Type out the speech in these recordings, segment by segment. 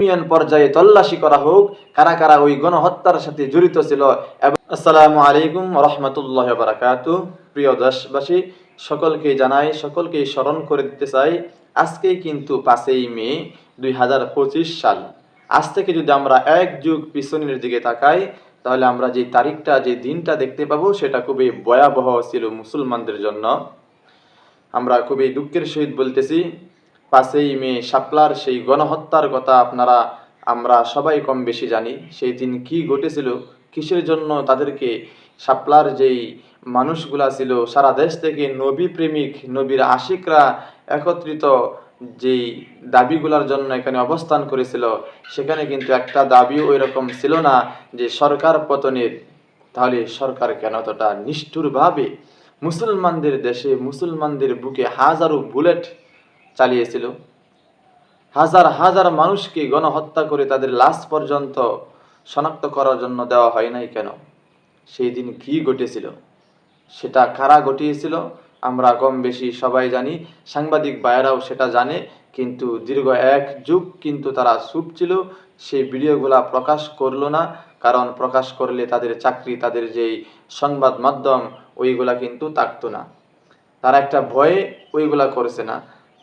Union পর্যায়ে তল্লাশি করা হোক, কারা কারা ওই গণহত্যার সাথে জড়িত ছিল এবং আসসালামু আলাইকুম রহমতুল্লাহ বারাকাত। প্রিয় দেশবাসী সকলকে জানাই সকলকে স্মরণ করে দিতে চাই, আজকেই কিন্তু পাঁচই মে দুই হাজার পঁচিশ সাল। আজ থেকে যদি আমরা এক যুগ পিছনের দিকে তাকাই, তাহলে আমরা যে তারিখটা, যে দিনটা দেখতে পাবো, সেটা খুবই ভয়াবহ ছিল মুসলমানদের জন্য। আমরা খুবই দুঃখের সহিত বলতেছি পাঁচই মে শাপলার সেই গণহত্যার কথা আপনারা, আমরা সবাই কম বেশি জানি। সেই দিন কি ঘটেছিল, কিসের জন্য তাদেরকে শাপলার যেই মানুষগুলা ছিল, সারা দেশ থেকে নবী প্রেমিক, নবীর আশিকরা একত্রিত যেই দাবিগুলার জন্য এখানে অবস্থান করেছিল, সেখানে কিন্তু একটা দাবিও ওই রকম ছিল না যে সরকার পতনের। তাহলে সরকার কেন এতটা নিষ্ঠুরভাবে? মুসলমানদের দেশে মুসলমানদের বুকে হাজারো বুলেট চালিয়েছিল। হাজার হাজার মানুষকে গণহত্যা করে তাদের লাশ পর্যন্ত শনাক্ত করার জন্য দেওয়া হয় নাই কেন? সেই দিন কি ঘটেছিল? সেটা কারা ঘটিয়েছিল? আমরা কম বেশি সবাই জানি, সাংবাদিক ভাইয়েরাও সেটা জানে, কিন্তু দীর্ঘ এক যুগ কিন্তু তারা চুপ ছিল সেই ভিডিওগুলা প্রকাশ করল না, কারণ প্রকাশ করলে তাদের চাকরি, তাদের যেই সংবাদ মাধ্যম, ওইগুলা কিন্তু থাকতো না। তারা একটা ভয়ে ওইগুলা করেছে না।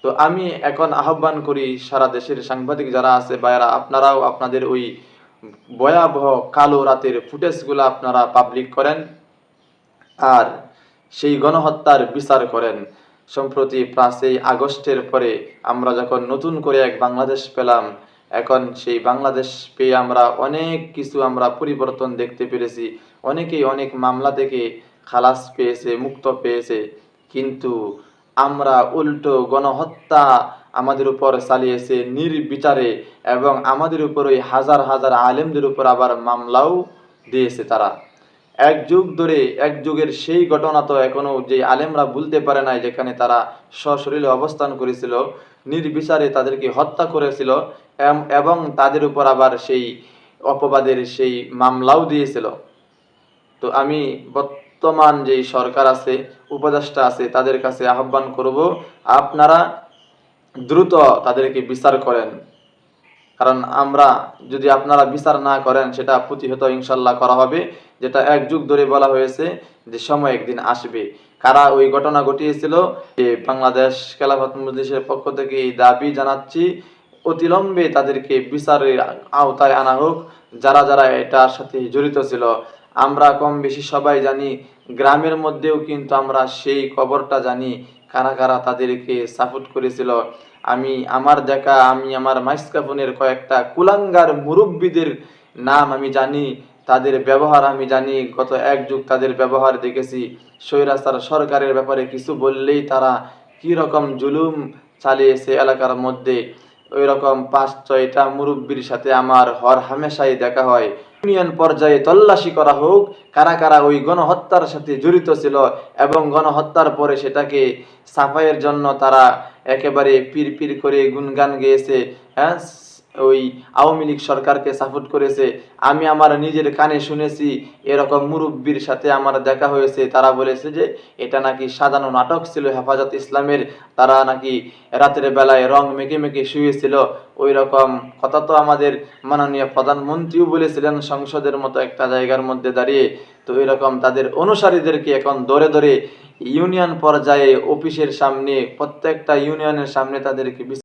তো আমি এখন আহ্বান করি সারা দেশের সাংবাদিক যারা আছে, ভাইয়েরা, আপনারাও আপনাদের ওই ভয়াবহ কালো রাতের ফুটেজগুলো আপনারা পাবলিক করেন আর সেই গণহত্যার বিচার করেন। সম্প্রতি পাঁচই আগস্টের পরে আমরা যখন নতুন করে এক বাংলাদেশ পেলাম, এখন সেই বাংলাদেশ পেয়ে আমরা অনেক কিছু আমরা পরিবর্তন দেখতে পেরেছি। অনেকেই অনেক মামলা থেকে খালাস পেয়েছে, মুক্ত পেয়েছে। কিন্তু আমরা উল্টো গণহত্যা আমাদের উপর চালিয়েছে নির্বিচারে এবং আমাদের উপর ওই হাজার হাজার আলেমদের উপর আবার মামলাও দিয়েছে তারা। এক যুগ ধরে, এক যুগের সেই ঘটনা তো এখনও যে আলেমরা ভুলতে পারে নাই, যেখানে তারা সশরীরে অবস্থান করেছিল, নির্বিচারে তাদেরকে হত্যা করেছিল এবং তাদের উপর আবার সেই অপবাদের সেই মামলাও দিয়েছিল। তো আমি বর্তমান যেই সরকার আছে, উপদেষ্টা আছে, তাদের কাছে আহ্বান করব, আপনারা দ্রুত তাদেরকে বিচার করেন। কারণ আমরা যদি আপনারা বিচার না করেন, সেটা প্রতিহত ইনশাল্লাহ করা হবে। যেটা এক যুগ ধরে বলা হয়েছে যে সময় একদিন আসবে। কারা ওই ঘটনা ঘটিয়েছিল? যে বাংলাদেশ খেলাফত মজলিসের পক্ষ থেকে এই দাবি জানাচ্ছি, অতিলম্বে তাদেরকে বিচারের আওতায় আনা হোক। যারা যারা এটার সাথে জড়িত ছিল আমরা কম বেশি সবাই জানি, গ্রামের মধ্যেও কিন্তু আমরা সেই খবরটা জানি, কারা কারা তাদেরকে সাপোর্ট করেছিল। আমি, আমার দেখা, আমি, আমার মাইসকাপনের কয়েকটা কুলাঙ্গার মুরব্বীদের নাম আমি জানি, তাদের ব্যবহার আমি জানি, গত এক যুগ তাদের ব্যবহার দেখেছি। স্বৈরাচার সরকারের ব্যাপারে কিছু বললেই তারা কি রকম জুলুম চালিয়েছে এলাকার মধ্যে। ওই রকম পাঁচ, ছয়টা মুরব্বীর সাথে আমার হর হামেশাই দেখা হয়। ইউনিয়ন পর্যায়ে তল্লাশি করা হোক, কারা কারা ওই গণহত্যার সাথে জড়িত ছিল এবং গণহত্যার পরে সেটাকে সাফাইয়ের জন্য তারা একেবারে পির পির করে গুনগান গেয়েছে হ্যাঁ? ওই আওয়ামী লীগ সরকারকে সাপোর্ট করেছে। আমি আমার নিজের কানে শুনেছি, এরকম মুরব্বীর সাথে আমার দেখা হয়েছে। তারা বলেছে যে, এটা নাকি সাজানো নাটক ছিল হেফাজত ইসলামের। তারা নাকি রাতের বেলায় রং মেখে মেখে শুয়েছিল। ওই রকম কথা তো আমাদের মাননীয় প্রধানমন্ত্রীও বলেছিলেন সংসদের মতো একটা জায়গার মধ্যে দাঁড়িয়ে। তো এরকম তাদের অনুসারীদেরকে এখন ধরে ধরে ইউনিয়ন পর্যায়ে অফিসের সামনে, প্রত্যেকটা ইউনিয়নের সামনে তাদেরকে